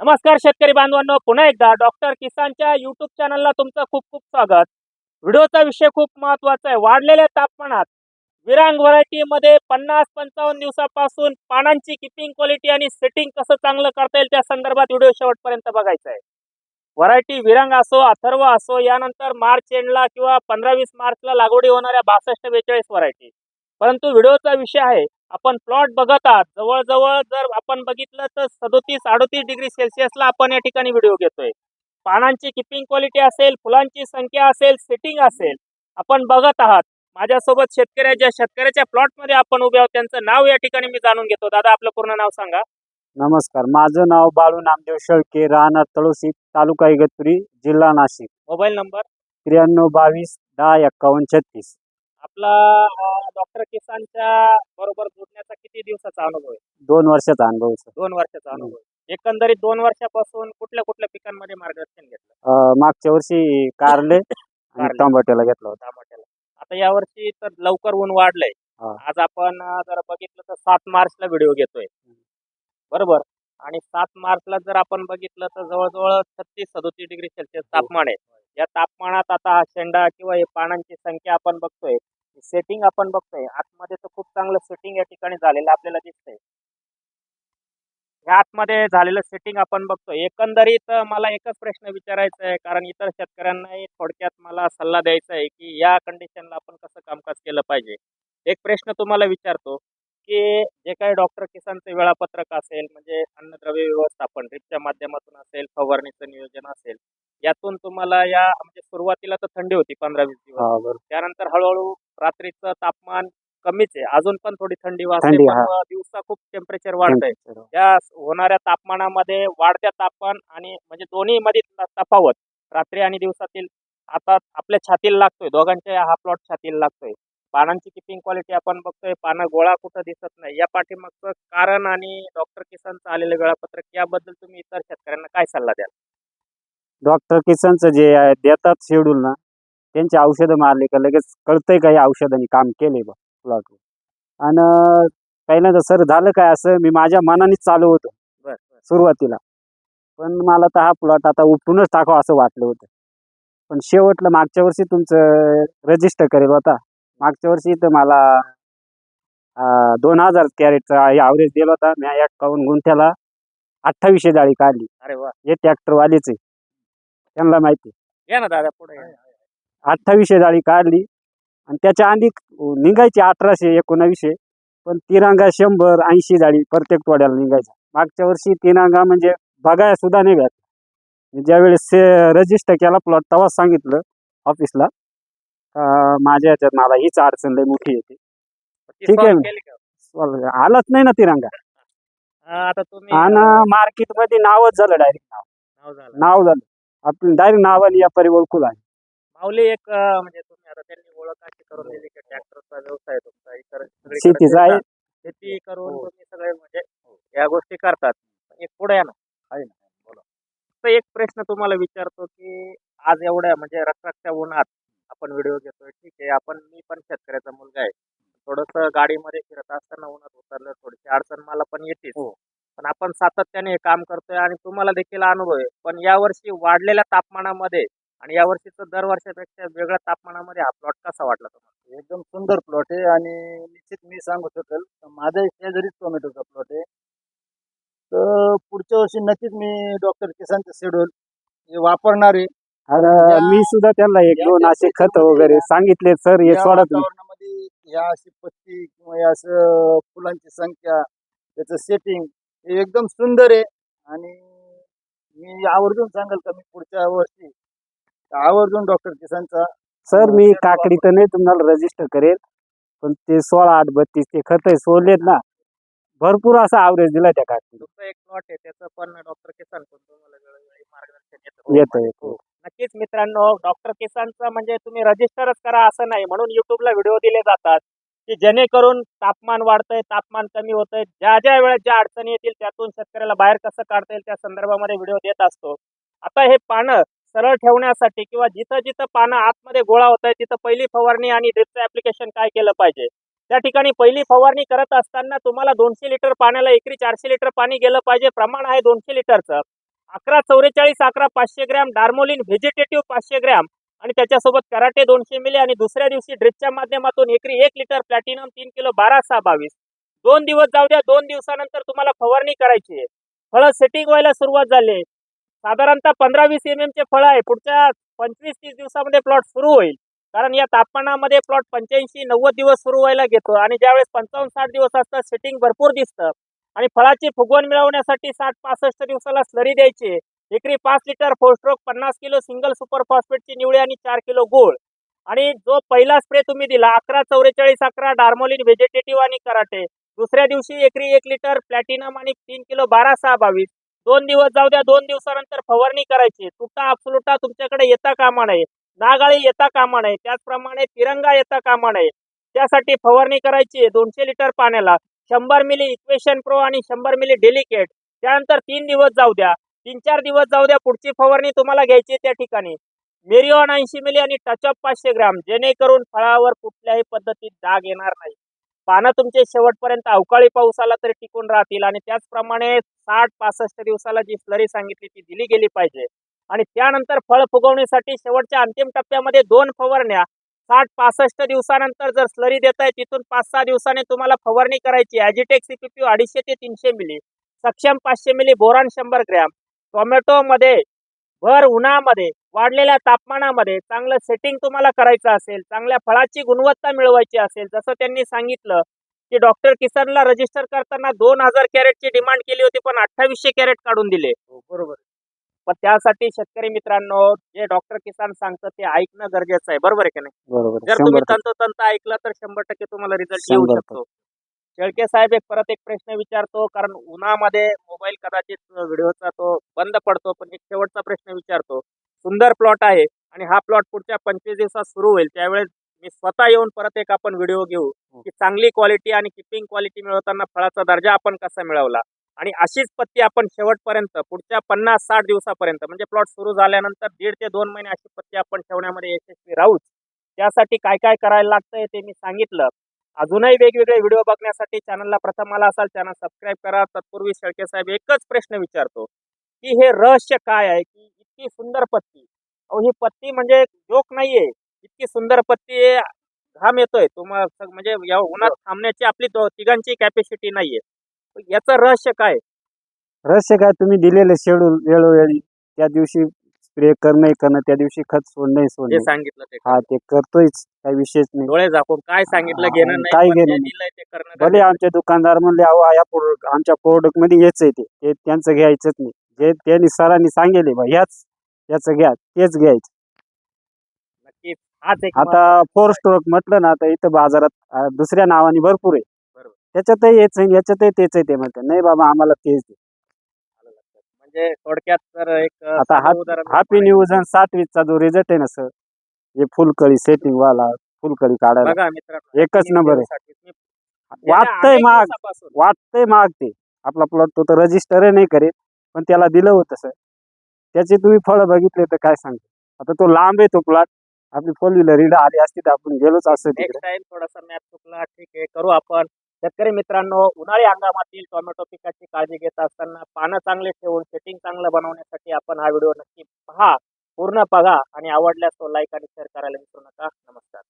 नमस्कार शेतकरी बांधवांनो पुन्हा एकदा डॉक्टर किसानच्या युट्यूब चॅनलला तुमचं खूप खूप स्वागत. व्हिडिओचा विषय खूप महत्त्वाचा आहे. वाढलेल्या तापमानात विरांग व्हरायटीमध्ये पन्नास पंचावन्न दिवसापासून पानांची किपिंग क्वालिटी आणि सेटिंग कसं चांगलं करता येईल त्या संदर्भात व्हिडिओ शेवटपर्यंत बघायचा आहे. व्हरायटी विरांग असो अथर्व असो यानंतर मार्च एंडला किंवा पंधरा वीस मार्चला लागवडी होणाऱ्या बासष्ट बेचाळीस व्हरायटी परंतु व्हिडिओचा विषय आहे आपण प्लॉट बघत आहात. जवळजवळ जर आपण बघितलं तर सदोतीस अडोतीस डिग्री सेल्सिअसला आपण या ठिकाणी व्हिडिओ घेतोय. पानांची किपिंग क्वालिटी असेल फुलांची संख्या असेल सेटिंग असेल आपण बघत आहात. माझ्यासोबत शेतकऱ्याच्या शेतकऱ्याच्या प्लॉटमध्ये आपण उभे आहोत त्यांचं नाव या ठिकाणी मी जाणून घेतो. दादा आपलं पूर्ण नाव सांगा. नमस्कार. माझं नाव बाळू नामदेव शेळके राहणार तळोसी तालुका इगतपुरी जिल्हा नाशिक. Mobile number? त्र्याण्णव बावीस दहा एक्कावन्न छत्तीस. आपला डॉक्टर किसानच्या बरोबर जोडण्याचा किती दिवसाचा अनुभव आहे? दोन वर्षाचा अनुभव आहे. दोन वर्षाचा अनुभव आहे. एकंदरीत दोन वर्षापासून कुठल्या कुठल्या पिकांमध्ये मार्गदर्शन घेतलं? अं, मागच्या वर्षी कारले आणि कारले. टोमॅटोला घेतला होता. टमाट्याला आता यावर्षी तर लवकर ऊन वाढलंय. हा. आज आपण अं, जर बघितलं तर सात मार्चला व्हिडिओ घेतोय. बरोबर? आणि सात मार्चला जर आपण बघितलं तर जवळजवळ छत्तीस सदोतीस डिग्री सेल्सिअस तापमान आहे. या तापमानात आता हा शेंडा किंवा हे पानांची संख्या आपण बघतोय सेटिंग आपण बघतोय. आतमध्ये तर खूप चांगलं सेटिंग या ठिकाणी झालेलं आपल्याला दिसतंय. ह्या आतमध्ये झालेलं सेटिंग आपण बघतोय. एकंदरीत मला एकच प्रश्न विचारायचा आहे कारण इतर शेतकऱ्यांनाही थोडक्यात मला सल्ला द्यायचा आहे की या कंडिशनला आपण कसं कामकाज केलं पाहिजे? एक प्रश्न तुम्हाला विचारतो. की जे काही डॉक्टर किसानचं वेळापत्रक असेल म्हणजे अन्नद्रव्य व्यवस्थापन ड्रिपच्या माध्यमातून असेल फवारणीचं नियोजन असेल यातून तुम्हाला या म्हणजे सुरुवातीला तर थंडी होती पंधरा वीस दिवस. हा. त्यानंतर हळूहळू रात्रीचं तापमान कमीच आहे. अजून पण थोडी थंडी वाजते दिवसा खूप टेम्परेचर वाढतंय. त्या होणाऱ्या तापमानामध्ये वाढत्या तापमान आणि म्हणजे दोन्ही मध्ये तफावत रात्री आणि दिवसातील आता आपल्या छातीला लागतोय दोघांच्या हा प्लॉट छातीला लागतोय. पानांची किपिंग क्वालिटी आपण बघतोय. पानं गोळा कुठं दिसत नाही. या पाठीमागचं कारण आणि डॉक्टर किसानचं आलेलं वेळापत्रक याबद्दल तुम्ही इतर शेतकऱ्यांना काय सल्ला द्याल? डॉक्टर किसनचं जे आहे, देतात शेड्यूल ना त्यांची औषधं मारली का लगेच कळतंय का या औषधांनी काम केले बा प्लॉटवर आणि पहिल्यांदा सर झालं काय असं? मी माझ्या मनानेच चालू होतो. सुरुवातीला. पण मला तर हा प्लॉट आता उपटूनच टाकावं असं वाटलं होतं. पण शेवटला मागच्या वर्षी तुमचं रजिस्टर करेल होता. मागच्या वर्षी तर मला दोन हजार कॅरेटचा ॲव्हरेज दिला होता. मी एकावन्न गुंठ्याला अठ्ठावीसशे जाळी काढली. अरे वा. हे ट्रॅक्टरवालीच आहे. त्यांना माहिती या ना दादा पुढे अठ्ठावीसशे जाळी काढली. आणि त्याच्या आधी निघायची अठराशे एकोणावीसशे. पण तिरंगा शंभर ऐंशी जाळी प्रत्येक तोड्याला निघायच्या. मागच्या वर्षी तिरंगा म्हणजे बघायला सुद्धा नाही भेटला ज्यावेळेस रजिस्टर केला प्लॉट तेव्हाच सांगितलं ऑफिसला माझ्या ह्याच्यात मला हीच अडचण लई मोठी येते. ठीक आहे. आलाच नाही ना तिरंगा. हा, आता तुम्ही आणि मार्केटमध्ये नावच झालं डायरेक्ट नाव. नाव झालं. नाव झालं. आपण डायरेक्ट नावाने या परी ओळखू लागले माऊली एक अं, म्हणजे तुम्ही आता त्यांनी ओळख अशी करून दिली की ट्रॅक्टरचा व्यवसाय तुमचा. इतर सगळीकडे शेतीचा आहे. शेती करून तुम्ही सगळे म्हणजे या गोष्टी करतात. एक पुढे या ना. आहे ना. बोला. तर एक प्रश्न तुम्हाला विचारतो की आज एवढ्या म्हणजे रखरखच्या उन्हात आपण व्हिडिओ घेतोय ठीक आहे. आपण मी पण शेतकऱ्याचा मुलगा आहे. थोडस गाडीमध्ये फिरत असताना उन्हात उतरलं थोडीशी अडचण मला पण येतेच. पण आपण सातत्याने हे काम करतोय आणि तुम्हाला देखील अनुभव आहे. पण यावर्षी वाढलेल्या तापमानामध्ये आणि या वर्षीचं दर वर्षापेक्षा वेगळ्या तापमानामध्ये हा प्लॉट कसा वाटला तुम्हाला? एकदम सुंदर प्लॉट आहे आणि निश्चित मी सांगू शकेल माझ्या शेजारीच टोमॅटोचा प्लॉट आहे. तर पुढच्या वर्षी नक्कीच मी डॉक्टर किसानचं शेड्यूल हे वापरणार आहे. आणि मी सुद्धा त्यांना एक दोन असे खत वगैरे सांगितले सर हे या सोडा तुम्ही. ह्या अशी पत्ती किंवा या असं फुलांची संख्या त्याचं सेटिंग हे एकदम सुंदर आहे. आणि मी आवर्जून सांगेल का मी पुढच्या वर्षी आवर्जून डॉक्टर किसानचा सर मी काकडी तर नाही तुम्हाला रजिस्टर करेल पण ते सोळा आठ बत्तीस ते खत सोडलेत ना. भरपूर असा ॲव्हरेज दिला त्या काकडी एक प्लॉट आहे त्याचं पण डॉक्टर किसान पण तुम्हाला मार्गदर्शन येतं येतं नक्कीच मित्रांनो डॉक्टर केसांचं म्हणजे तुम्ही रजिस्टरच करा असं नाही. म्हणून युट्यूबला व्हिडिओ दिले जातात की जेणेकरून तापमान वाढतंय तापमान कमी होतंय. ज्या ज्या वेळेत ज्या अडचणी येतील त्यातून शेतकऱ्याला बाहेर कसं काढता येईल त्या संदर्भामध्ये व्हिडिओ देत असतो. आता हे पानं सरळ ठेवण्यासाठी किंवा जिथं जिथं पानं आतमध्ये गोळा होत आहे तिथं पहिली फवारणी आणि ड्रिपचं ऍप्लिकेशन काय केलं पाहिजे? त्या ठिकाणी पहिली फवारणी करत असताना तुम्हाला दोनशे लिटर पाण्याला एकरी चारशे लिटर पाणी गेलं पाहिजे. प्रमाण आहे दोनशे लिटरचं. अकरा चौवेचाळीस अकरा पाचशे ग्रॅम डार्मोलिन व्हेजिटेटिव्ह पाचशे ग्रॅम आणि त्याच्यासोबत कराटे दोनशे मिली आणि दुसऱ्या दिवशी ड्रिपच्या माध्यमातून एकरी एक लिटर प्लॅटिनम तीन किलो बारा सहा बावीस. दोन दिवस जाऊ द्या दोन दिवसानंतर तुम्हाला फवारणी करायची आहे. फळं सेटिंग व्हायला सुरुवात झाली साधारणतः पंधरा वीस एम चे फळं आहे पुढच्या पंचवीस तीस दिवसामध्ये प्लॉट सुरू होईल. कारण या तापमानामध्ये प्लॉट पंच्याऐंशी नव्वद दिवस सुरू व्हायला घेतो आणि ज्यावेळेस पंचावन्न साठ दिवस असतात सेटिंग भरपूर दिसतं. आणि फळाची फुगवण मिळवण्यासाठी साठ पासष्ट दिवसाला स्लरी द्यायची. एकरी पाच लिटर फोस्ट्रोक पन्नास किलो सिंगल सुपर फॉस्फेटची निवडी आणि चार किलो गोळ. आणि जो पहिला स्प्रे तुम्ही दिला अकरा चौवेचाळीस अकरा डार्मोलिन व्हेजिटेटिव्ह आणि कराटे. दुसऱ्या दिवशी एकरी एक लिटर प्लॅटिनम आणि तीन किलो बारा सहा बावीस. दोन दिवस जाऊ द्या दोन दिवसानंतर फवारणी करायची. तुटा अफलुटा तुमच्याकडे येता कामा नये. नागाळी येता कामा नये. त्याचप्रमाणे तिरंगा येता कामा नये. त्यासाठी फवारणी करायची. आहे दोनशे लिटर पाण्याला. शंभर मिली इक्वेशन प्रो आणि शंभर मिली डेलिकेट त्यानंतर तीन दिवस जाऊ द्या. तीन चार दिवस जाऊ द्या पुढची फवारणी तुम्हाला घ्यायची त्या ठिकाणी. मेरिओन ऐंशी मिली आणि टचअप पाचशे ग्राम जेणेकरून फळावर कुठल्याही पद्धतीत डाग येणार नाही. पानं तुमचे शेवटपर्यंत अवकाळी पाऊस आला तरी टिकून राहतील आणि त्याचप्रमाणे साठ पासष्ट दिवसाला जी स्लरी सांगितली ती दिली गेली पाहिजे. आणि त्यानंतर फळ फुगवण्यासाठी शेवटच्या अंतिम टप्प्यामध्ये दोन फवारण्या साठ पासष्ट दिवसानंतर जर स्लरी देताय तिथून पाच सहा दिवसाने तुम्हाला फवारणी करायची ॲजिटेक सीपीपी अडीचशे ते तीनशे मिली. सक्षम पाचशे मिली बोरान शंभर ग्रॅम. टोमॅटोमध्ये भर उन्हामध्ये वाढलेल्या तापमानामध्ये चांगलं सेटिंग तुम्हाला करायचं असेल चांगल्या फळाची गुणवत्ता मिळवायची असेल जसं त्यांनी सांगितलं की डॉक्टर किसनला रजिस्टर करताना दोन हजार कॅरेटची डिमांड केली होती पण अठ्ठावीसशे कॅरेट काढून दिले. हो, बरोबर. पण त्यासाठी शेतकरी मित्रांनो जे डॉक्टर किसान सांगतं ते ऐकणं गरजेचं आहे. बरोबर आहे की नाही? बरोबर जर तुम्ही शंभर टक्के. तंतोतंत ऐकलं तर शंभर टक्के तुम्हाला रिझल्ट येऊ शंभर शकतो. शेळके साहेब एक परत एक प्रश्न विचारतो कारण उन्हामध्ये मोबाईल कदाचित व्हिडिओचा तो बंद पडतो पण एक शेवटचा प्रश्न विचारतो. सुंदर प्लॉट आहे आणि हा प्लॉट पुढच्या पंचवीस दिवसात सुरू होईल. त्यावेळेस मी स्वतः येऊन परत एक आपण व्हिडिओ घेऊ की चांगली क्वालिटी आणि किपिंग क्वालिटी मिळवताना फळाचा दर्जा आपण कसा मिळवला. आणि अशीच पत्ती आपण शेवटपर्यंत पुढच्या पन्नास साठ दिवसापर्यंत म्हणजे प्लॉट सुरू झाल्यानंतर दीड ते दोन महिने अशी पत्ती आपण ठेवण्यामध्ये यशस्वी राहूच. त्यासाठी काय काय करायला लागतंय ते मी सांगितलं. अजूनही वेगवेगळे व्हिडिओ बघण्यासाठी चॅनलला प्रथम आला असाल चॅनल सबस्क्राईब करा. तत्पूर्वी शेळके साहेब एकच प्रश्न विचारतो की हे रहस्य काय आहे? की इतकी सुंदर पत्ती. अहो ही पत्ती म्हणजे जोक नाहीये. इतकी सुंदर पत्ती घाम येतोय. तुम्हाला म्हणजे या उन्हात थांबण्याची आपली दो- तिघांची कॅपॅसिटी नाहीये. याचं रहस्य काय रहस्य काय? तुम्ही दिलेले शेड्यूल वेळोवेळी. त्या दिवशी स्प्रे करणं करणं त्या दिवशी खत सोडणं जे सोडणं. सांगितलं ते हा ते करतोयच. काही विषयच नाही. डोळे झाकून काय सांगितलं घेणं काय पण घेणं जे नाही. दिलंय ते करणं भले गरजेचं आमचे दुकानदार म्हणले अहो या प्रोडक्ट आमच्या प्रोडक्टमध्ये हेच आहे ते. ते त्यांचं घ्यायचंच नाही. जे त्यांनी सरांनी सांगेले बा ह्याच याचं घ्या तेच घ्यायचं. आहे. नक्कीच. हाच एक आता फोर स्ट्रोक म्हटलं ना आता इथं बाजारात अं, दुसऱ्या नावाने भरपूर आहे. बरोबर. त्याच्यातही हेच आहे याच्यातही तेच आहे ते म्हणतात. नाही बाबा आम्हाला तेच दे. म्हणजे थोडक्यात तर एक आता हा- हॅपी न्यूज आणि सातवीचा जो रिझल्ट आहे ना सर हे फुलकळी सेटिंग वाला फुलकळी काढायला. एकच नंबर आहे. तुम्ही वाटतंय दिवसापासून. वाटतंय महाग ते. आपला प्लॉट तो तर रजिस्टर नाही करेल पण त्याला दिलं होतं सर त्याचे तुम्ही फळं बघितले तर काय सांगते आता तो लांब आहे तो प्लॉट आपली फोर व्हीलर इडं आली असती तर आपण गेलोच असं तिकडे. नेक्स्ट टाइम थोडासा मॅप चुकला ठीक आहे करू आपण. शेतकरी मित्रांनो उन्हाळी हंगामातील टोमॅटो पिकाची काळजी घेत असताना पानं चांगले ठेवून सेटिंग चांगलं बनवण्यासाठी आपण हा व्हिडिओ नक्की पहा. पूर्ण बघा आणि आवडल्यास तो लाईक आणि शेअर करायला विसरू नका. नमस्कार.